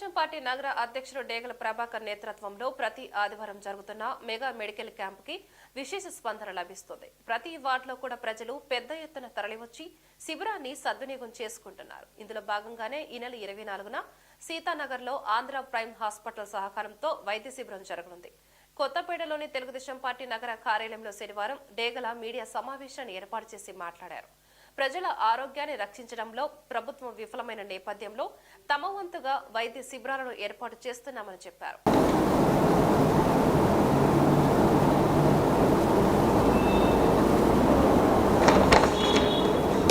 Telugu Desam party నగర అధ్యక్షుడు డేగల ప్రభాకర్ నేతృత్వంలో ప్రతి ఆదివారం జరుగుతున్న మెగా మెడికల్ క్యాంపుకి విశేష స్పందన లభిస్తుంది. ప్రతి వార్డులో కూడా ప్రజలు పెద్ద ఎత్తున తరలివచ్చి శిబిరాన్ని సద్వినియోగం చేసుకుంటున్నారు. ఇందులో భాగంగానే ఈ నెల ఇరవై నాలుగున సీతానగర్లో ఆంధ్ర ప్రైమ్ హాస్పిటల్ సహకారంతో వైద్య శిబిరం జరగనుంది. కొత్తపేటలోని తెలుగుదేశం పార్టీ నగర కార్యాలయంలో శనివారం డేగల మీడియా సమావేశాన్ని ఏర్పాటు చేసి మాట్లాడారు. ప్రజల ఆరోగ్యాన్ని రక్షించడంలో ప్రభుత్వం విఫలమైన నేపథ్యంలో తమ వంతుగా వైద్య శిబిరాలను ఏర్పాటు చేస్తున్నామని చెప్పారు.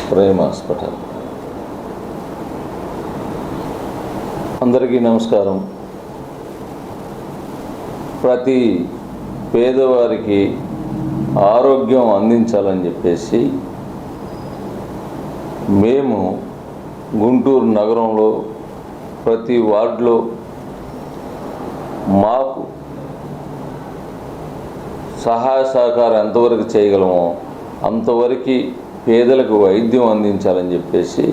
ప్రేమ్ హాస్పిటల్. అందరికీ నమస్కారం. ప్రతి పేదవారికి ఆరోగ్యం అందించాలని చెప్పేసి మేము గుంటూరు నగరంలో ప్రతి వార్డులో మాకు సహాయ సహకారం ఎంతవరకు చేయగలమో అంతవరకు పేదలకు వైద్యం అందించాలని చెప్పేసి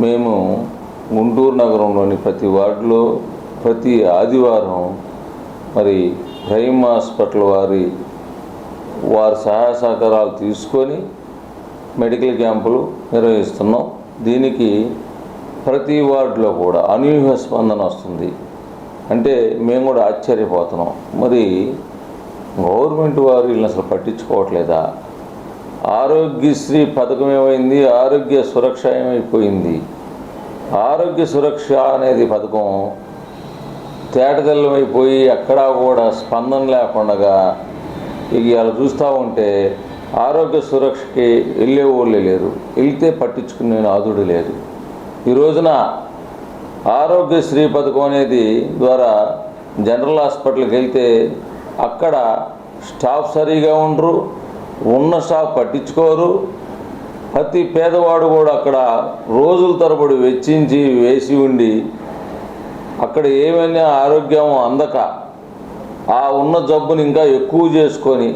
మేము గుంటూరు నగరంలోని ప్రతి వార్డులో ప్రతి ఆదివారం మరి ప్రైమ్ హాస్పిటల్ వారి వారి సహాయ సహకారాలు తీసుకొని మెడికల్ క్యాంపులు నిర్వహిస్తున్నాం. దీనికి ప్రతి వార్డులో కూడా అనూహ్య స్పందన వస్తుంది. అంటే మేము కూడా ఆశ్చర్యపోతున్నాం. మరి గవర్నమెంట్ వారు వీళ్ళని అసలు పట్టించుకోవట్లేదా? ఆరోగ్యశ్రీ పథకం ఏమైంది? ఆరోగ్య సురక్ష ఏమైపోయింది? ఆరోగ్య సురక్ష అనేది పథకం తేటతెల్లమైపోయి ఎక్కడా కూడా స్పందన లేకుండా ఇక ఇలా చూస్తూ ఉంటే ఆరోగ్య సురక్షకి వెళ్ళే వాళ్ళే లేరు. వెళ్తే పట్టించుకునే నాదుడు లేదు. ఈ రోజున ఆరోగ్యశ్రీ పథకం అనేది ద్వారా జనరల్ హాస్పిటల్కి వెళ్తే అక్కడ స్టాఫ్ సరిగా ఉండరు ఉన్న స్టాఫ్ పట్టించుకోరు. ప్రతి పేదవాడు కూడా అక్కడ రోజుల తరబడి వెచ్చించి వేసి ఉండి అక్కడ ఏమైనా ఆరోగ్యం అందక ఆ ఉన్న జబ్బుని ఇంకా ఎక్కువ చేసుకొని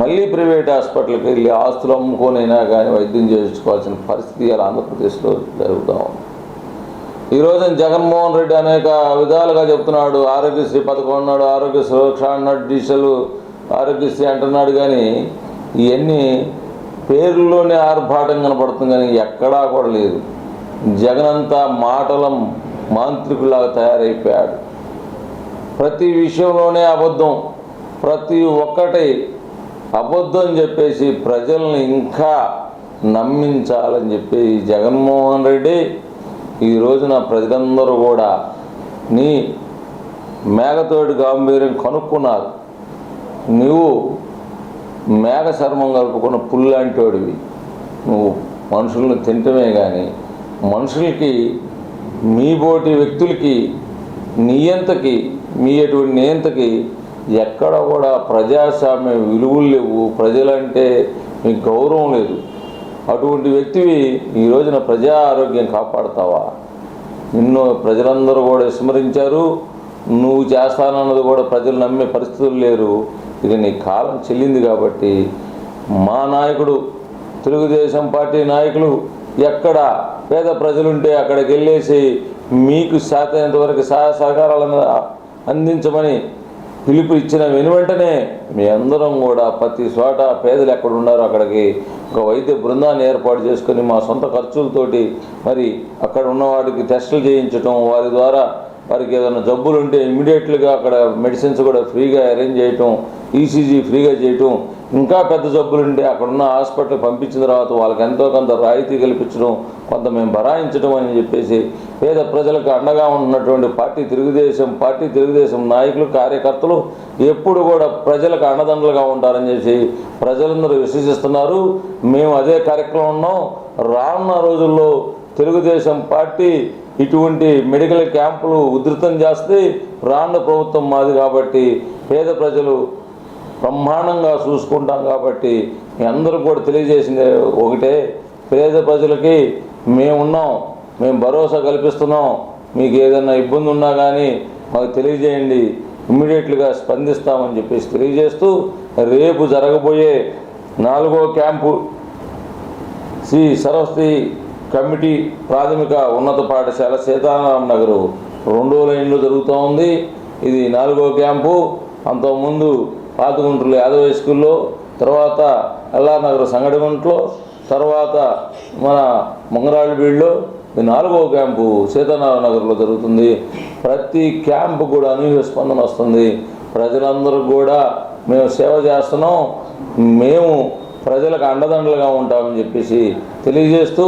మళ్ళీ ప్రైవేట్ హాస్పిటల్కి వెళ్ళి ఆస్తులు అమ్ముకొనైనా కానీ వైద్యం చేయించుకోవాల్సిన పరిస్థితి ఇలా ఆంధ్రప్రదేశ్లో జరుగుతూ ఉంది. ఈరోజు జగన్మోహన్ రెడ్డి అనేక విధాలుగా చెప్తున్నాడు ఆరోగ్యశ్రీ పథకం అన్నాడు ఆరోగ్య సురక్ష అన్నాడు డిజిటల్ ఆరోగ్యశ్రీ అంటున్నాడు కానీ ఇవన్నీ పేర్లోనే ఆర్భాటం కనపడుతుంది కానీ ఎక్కడా కూడా లేదు. జగన్ అంతా మాటల మాంత్రికులాగా తయారైపోయాడు. ప్రతి విషయంలోనే అబద్ధం ప్రతి ఒక్కటి అబద్ధం చెప్పేసి ప్రజల్ని ఇంకా నమ్మించాలని చెప్పి జగన్మోహన్ రెడ్డి ఈ రోజున ప్రజలందరూ కూడా నీ మేఘతోటి గాంభీర్యం కనుక్కున్నారు. నువ్వు మేఘ చర్మం కలుపుకున్న పుల్లాంటివాడివి నువ్వు మనుషులను తింటమే కానీ మనుషులకి మీ పోటీ వ్యక్తులకి నీయంతకి మీ అటువంటి నియంతకి ఎక్కడ కూడా ప్రజాస్వామ్య విలువలు లేవు ప్రజలంటే మీకు గౌరవం లేదు. అటువంటి వ్యక్తివి ఈ రోజున ప్రజా ఆరోగ్యం కాపాడుతావా? నిన్ను ప్రజలందరూ కూడా విస్మరించారు నువ్వు చేస్తానన్నది కూడా ప్రజలు నమ్మే పరిస్థితులు లేరు. ఇది నీ కాలం చెల్లింది కాబట్టి మా నాయకుడు తెలుగుదేశం పార్టీ నాయకులు ఎక్కడ పేద ప్రజలుంటే అక్కడికి వెళ్ళేసి మీకు శాతమైనంతవరకు సహాయ సహకారాలను అందించమని పిలుపు ఇచ్చిన వెను వెంటనే మీ అందరం కూడా ప్రతి చోట పేదలు ఎక్కడ ఉన్నారో అక్కడికి ఒక వైద్య బృందాన్ని ఏర్పాటు చేసుకొని మా సొంత ఖర్చులతోటి మరి అక్కడ ఉన్నవాడికి టెస్టులు చేయించటం వారి ద్వారా వారికి ఏదైనా జబ్బులు ఉంటే ఇమీడియట్లుగా అక్కడ మెడిసిన్స్ కూడా ఫ్రీగా అరేంజ్ చేయటం ఈసీజీ ఫ్రీగా చేయటం ఇంకా పెద్ద జబ్బులు ఉంటే అక్కడ ఉన్న హాస్పిటల్ పంపించిన తర్వాత వాళ్ళకి ఎంతో కొంత రాయితీ కల్పించడం కొంత మేము భరాయించడం అని చెప్పేసి పేద ప్రజలకు అండగా ఉన్నటువంటి పార్టీ తెలుగుదేశం పార్టీ తెలుగుదేశం నాయకులు కార్యకర్తలు ఎప్పుడు కూడా ప్రజలకు అండదండలుగా ఉంటారని చెప్పి ప్రజలందరూ విశ్వసిస్తున్నారు. మేము అదే కార్యక్రమం ఉన్నాం. రానున్న రోజుల్లో తెలుగుదేశం పార్టీ ఇటువంటి మెడికల్ క్యాంపులు ఉధృతం చేస్తే రానున్న ప్రభుత్వం మాది కాబట్టి పేద ప్రజలు బ్రహ్మాండంగా చూసుకుంటాం కాబట్టి మీ అందరూ కూడా తెలియజేసింది ఒకటే. పేద ప్రజలకి మేమున్నాం మేము భరోసా కల్పిస్తున్నాం. మీకు ఏదైనా ఇబ్బంది ఉన్నా కానీ మాకు తెలియజేయండి. ఇమ్మీడియట్లుగా స్పందిస్తామని చెప్పేసి తెలియజేస్తూ రేపు జరగబోయే నాలుగో క్యాంపు శ్రీ సరస్వతి కమిటీ ప్రాథమిక ఉన్నత పాఠశాల సీతారాం నగరు రెండో లైన్లో జరుగుతూ ఉంది. ఇది నాలుగో క్యాంపు. అంతకుముందు పాతగుంటూరు యాదవ హై స్కూల్లో తర్వాత ఎల్లానగర్ సంగడిగుంట్లో తర్వాత మన మంగరాళ్ళబీడులో నాలుగవ క్యాంపు సీతారామ నగర్లో జరుగుతుంది. ప్రతి క్యాంపు కూడా అనూహ్య స్పందన వస్తుంది. ప్రజలందరూ కూడా మేము సేవ చేస్తున్నాం. మేము ప్రజలకు అండదండలుగా ఉంటామని చెప్పేసి తెలియజేస్తూ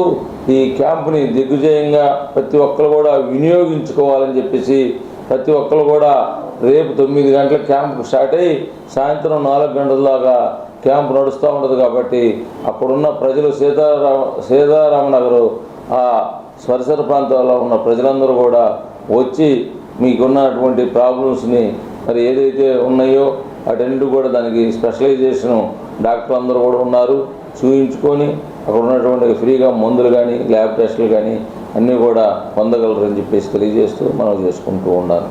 ఈ క్యాంపుని దిగ్విజయంగా ప్రతి ఒక్కరు కూడా వినియోగించుకోవాలని చెప్పేసి ప్రతి ఒక్కరు కూడా రేపు తొమ్మిది గంటల క్యాంప్ స్టార్ట్ అయ్యి సాయంత్రం నాలుగు గంటల దాకా క్యాంప్ నడుస్తూ ఉంటుంది కాబట్టి అక్కడున్న ప్రజలు సీతారామ సీతారామనగర్ ఆ పరిసర ప్రాంతాల్లో ఉన్న ప్రజలందరూ కూడా వచ్చి మీకున్నటువంటి ప్రాబ్లమ్స్ని మరి ఏదైతే ఉన్నాయో అటెండ్ కూడా దానికి స్పెషలైజేషన్ డాక్టర్ అందరూ కూడా ఉన్నారు. చూయించుకొని అక్కడ ఉన్నటువంటి ఫ్రీగా మందులు కానీ ల్యాబ్ టెస్టులు కానీ అన్నీ కూడా పొందగలరని చెప్పేసి తెలియజేస్తూ మనం చేసుకుంటూ ఉండాలి.